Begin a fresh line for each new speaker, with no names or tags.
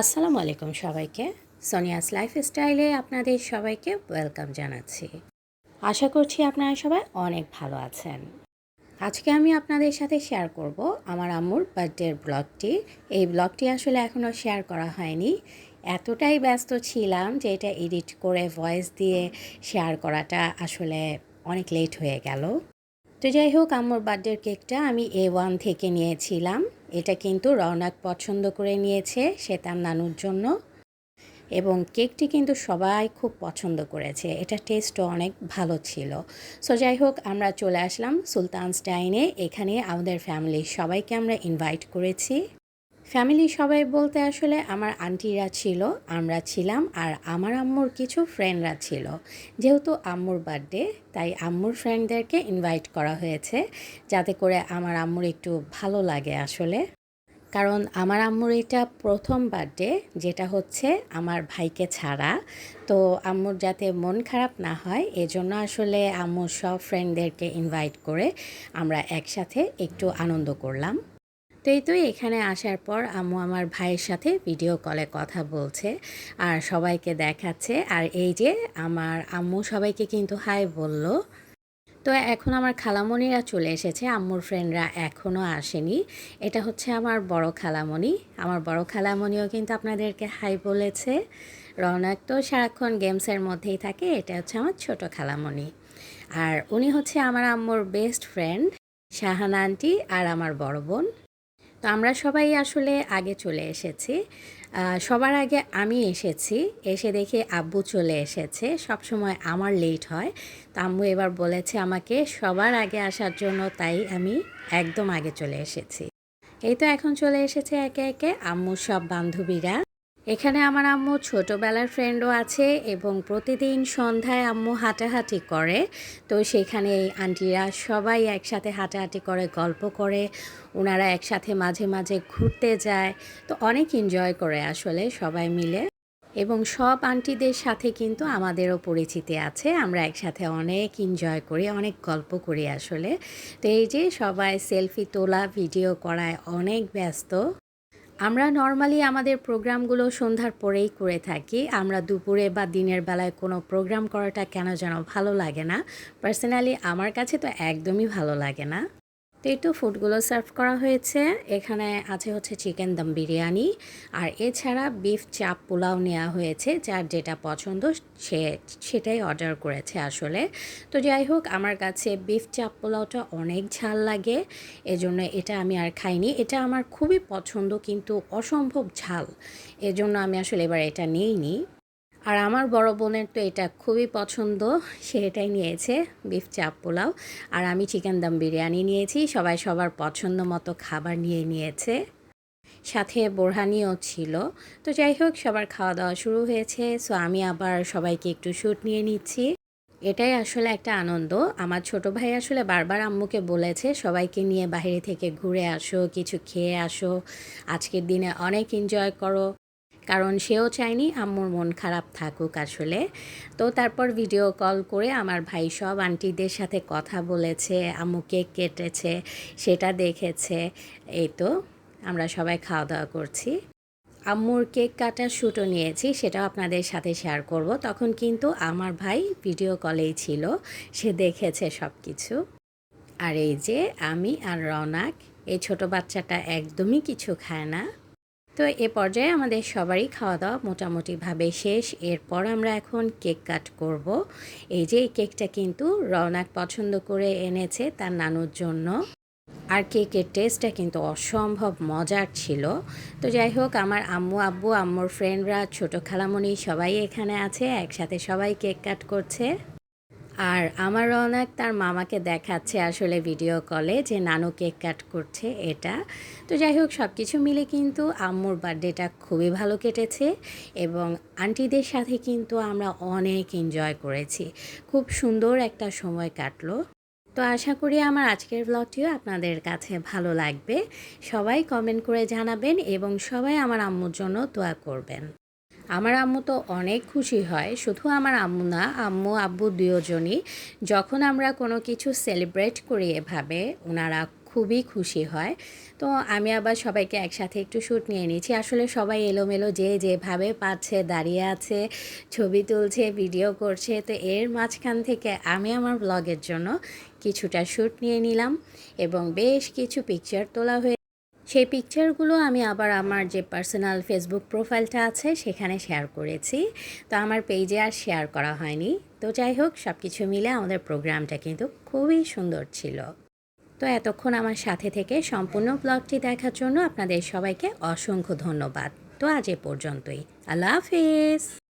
আসসালামু আলাইকুম সবাইকে। সোনিয়াস লাইফ স্টাইলে আপনাদের সবাইকে ওয়েলকাম জানাচ্ছি। আশা করছি আপনারা সবাই অনেক ভালো আছেন। আজকে আমি আপনাদের সাথে শেয়ার করব আমার আম্মুর বার্থডের ব্লগটি। এই ব্লগটি আসলে এখনও শেয়ার করা হয়নি। এতটাই ব্যস্ত ছিলাম যে এটা এডিট করে ভয়েস দিয়ে শেয়ার করাটা আসলে অনেক লেট হয়ে গেল। তো যাই হোক আমার বার্থডের কেকটা আমি এ ওয়ান থেকে নিয়েছিলাম। এটা কিন্তু রওনাক পছন্দ করে নিয়েছে, সে তার নানুর জন্য। এবং কেকটি কিন্তু সবাই খুব পছন্দ করেছে। এটা টেস্টও অনেক ভালো ছিল। সো যাই হোক আমরা চলে আসলাম সুলতান স্টাইনে এখানে আমাদের ফ্যামিলির সবাইকে আমরা ইনভাইট করেছি। ফ্যামিলি সবাই বলতে আসলে আমার আন্টিরা ছিল, আমরা ছিলাম আর আমার আম্মুর কিছু ফ্রেন্ডরা ছিল। যেহেতু আম্মুর বার্থডে তাই আম্মুর ফ্রেন্ডদেরকে ইনভাইট করা হয়েছে যাতে করে আমার আম্মুর একটু ভালো লাগে আসলে। কারণ আমার আম্মুর এটা প্রথম বার্থডে যেটা হচ্ছে আমার ভাইকে ছাড়া। তো আম্মুর যাতে মন খারাপ না হয়, এজন্য আসলে আম্মুর সব ফ্রেন্ডদেরকে ইনভাইট করে আমরা একসাথে একটু আনন্দ করলাম। তো এই তো এখানে আসার পর আম্মু আমার ভাইয়ের সাথে ভিডিও কলে কথা বলছে আর সবাইকে দেখাচ্ছে। আর এই যে আমার আম্মু সবাইকে কিন্তু হাই বলল। তো এখন আমার খালামণিরা চলে এসেছে। আম্মুর ফ্রেন্ডরা এখনও আসেনি। এটা হচ্ছে আমার বড় খালামণি। আমার বড় খালামণিও কিন্তু আপনাদেরকে হাই বলেছে। রৌনক তো সারাক্ষণ গেমসের মধ্যেই থাকে। এটা হচ্ছে আমার ছোট খালামণি। আর উনি হচ্ছে আমার আম্মুর বেস্ট ফ্রেন্ড শাহানা আন্টি আর আমার বড় বোন। তো আমরা সবাই আসলে আগে চলে এসেছি। সবার আগে আমি এসেছি, এসে দেখে আব্বু চলে এসেছে। সব সময় আমার লেট হয়। তো আম্মু এবার বলেছে আমাকে, সবার আগে আসার জন্য তাই আমি একদম আগে চলে এসেছি। এই তো এখন চলে এসেছে একে একে, আম্মুর সব বান্ধবীরা। এখানে আমার আম্মু ছোটোবেলার ফ্রেন্ডও আছে এবং প্রতিদিন সন্ধ্যায় আম্মু হাঁটাহাঁটি করে। তো সেখানে এই আন্টিরা সবাই একসাথে হাঁটাহাঁটি করে, গল্প করে। ওনারা একসাথে মাঝে মাঝে ঘুরতে যায়। তো অনেক এনজয় করে আসলে সবাই মিলে। এবং সব আন্টিদের সাথে কিন্তু আমাদেরও পরিচিতি আছে। আমরা একসাথে অনেক এনজয় করি, অনেক গল্প করি আসলে। তো এই যে সবাই সেলফি তোলা ভিডিও করায়, অনেক ব্যস্ত। আমরা নর্মালি আমাদের প্রোগ্রামগুলো সন্ধ্যার পরেই করে থাকি। আমরা দুপুরে বা দিনের বেলায় কোনো প্রোগ্রাম করাটা কেন যেন ভালো লাগে না। পার্সোনালি আমার কাছে তো একদমই ভালো লাগে না। এই তো ফুডগুলো সার্ভ করা হয়েছে। এখানে আছে হচ্ছে চিকেন দম বিরিয়ানি। আর এছাড়া বিফ চাপ পোলাও নেওয়া হয়েছে, যার যেটা পছন্দ সে, সেটাই অর্ডার করেছে আসলে। তো যাই হোক, আমার কাছে বিফ চাপ পোলাওটা অনেক ঝাল লাগে, এজন্য এটা আমি আর খাইনি। এটা আমার খুবই পছন্দ, কিন্তু অসম্ভব ঝাল, এজন্য আমি আসলে এবার এটা নিইনি। আর আমার বড় বোনের তো এটা খুবই পছন্দ, সে এটাই নিয়েছে, বিফ চাপ পোলাও। আর আমি চিকেন দম বিরিয়ানি নিয়েছি, সবাই সবার পছন্দ মতো খাবার নিয়ে নিয়েছে। সাথে বোরহানিও ছিল। তো যাই হোক, সবার খাওয়া দাওয়া শুরু হয়েছে সো আমি আবার সবাইকে একটু শ্যুট নিয়ে নিচ্ছি। এটাই আসলে একটা আনন্দ। আমার ছোট ভাই আসলে বারবার আম্মুকে বলেছে, সবাইকে নিয়ে বাইরে থেকে ঘুরে আসো, কিছু খেয়ে আসো, আজকের দিনে অনেক এনজয় করো। কারণ সেও চায়নি, আম্মুর মন খারাপ থাকুক আসলে। তো তারপর ভিডিও কল করে আমার ভাই সব আন্টিদের সাথে কথা বলেছে, আম্মু কেক কেটেছে, সেটা দেখেছে। এই তো, আমরা সবাই খাওয়া দাওয়া করছি। আম্মুর কেক কাটার শ্যুটও নিয়েছি, সেটাও আপনাদের সাথে শেয়ার করব। তখন কিন্তু আমার ভাই ভিডিও কলেই ছিল, সে দেখেছে সব কিছু আর এই যে আমি আর রওনাক এই ছোট বাচ্চাটা একদমই কিছু খায় না। তো এ পর্যায়ে আমাদের সবারই খাওয়া দাওয়া মোটামুটিভাবে শেষ। এরপর আমরা এখন কেক কাট করব। এই যে এই কেকটা কিন্তু রওনাক পছন্দ করে এনেছে তার নানুর জন্য। আর কেকের টেস্টটা কিন্তু অসম্ভব মজার ছিল। তো যাই হোক, আমার আম্মু, আব্বু, আম্মুর ফ্রেন্ডরা ছোটো খালামণি সবাই এখানে আছে। একসাথে সবাই কেক কাট করছে। আর আমার রওনাক তার মামাকে দেখাচ্ছে আসলে ভিডিও কলে যে নানু কেক কাট করছে এটা। তো যাই হোক সব কিছু মিলে কিন্তু আম্মুর বার্থডেটা খুবই ভালো কেটেছে এবং আন্টিদের সাথে কিন্তু আমরা অনেক এনজয় করেছি। খুব সুন্দর একটা সময় কাটলো। তো আশা করি আমার আজকের ব্লগটিও আপনাদের কাছে ভালো লাগবে। সবাই কমেন্ট করে জানাবেন এবং সবাই আমার আম্মুর জন্য দোয়া করবেন। আমার আম্মু তো অনেক খুশি হয়। শুধু আমার আম্মু না, আম্মু, আব্বু দুজনই যখন আমরা কোনো কিছু সেলিব্রেট করি এভাবে ওনারা খুবই খুশি হয়। তো আমি আবার সবাইকে একসাথে একটু শ্যুট নিয়ে নিয়েছি আসলে সবাই এলোমেলো যে যেভাবে পাচ্ছে, দাঁড়িয়ে আছে, ছবি তুলছে ভিডিও করছে, তো এর মাঝখান থেকে আমি আমার ব্লগের জন্য কিছুটা শ্যুট নিয়ে নিলাম এবং বেশ কিছু পিকচার তোলা হয়ে সেই পিকচারগুলো আমি আবার আমার যে পার্সোনাল ফেসবুক প্রোফাইলটা আছে, সেখানে শেয়ার করেছি। তো আমার পেজে আর শেয়ার করা হয়নি। তো যাই হোক সব কিছু মিলে আমাদের প্রোগ্রামটা কিন্তু খুবই সুন্দর ছিল। তো এতক্ষণ আমার সাথে থেকে সম্পূর্ণ ব্লগটি দেখার জন্য আপনাদের সবাইকে অসংখ্য ধন্যবাদ। তো আজ এ পর্যন্তই। আল্লাহ হাফিজ!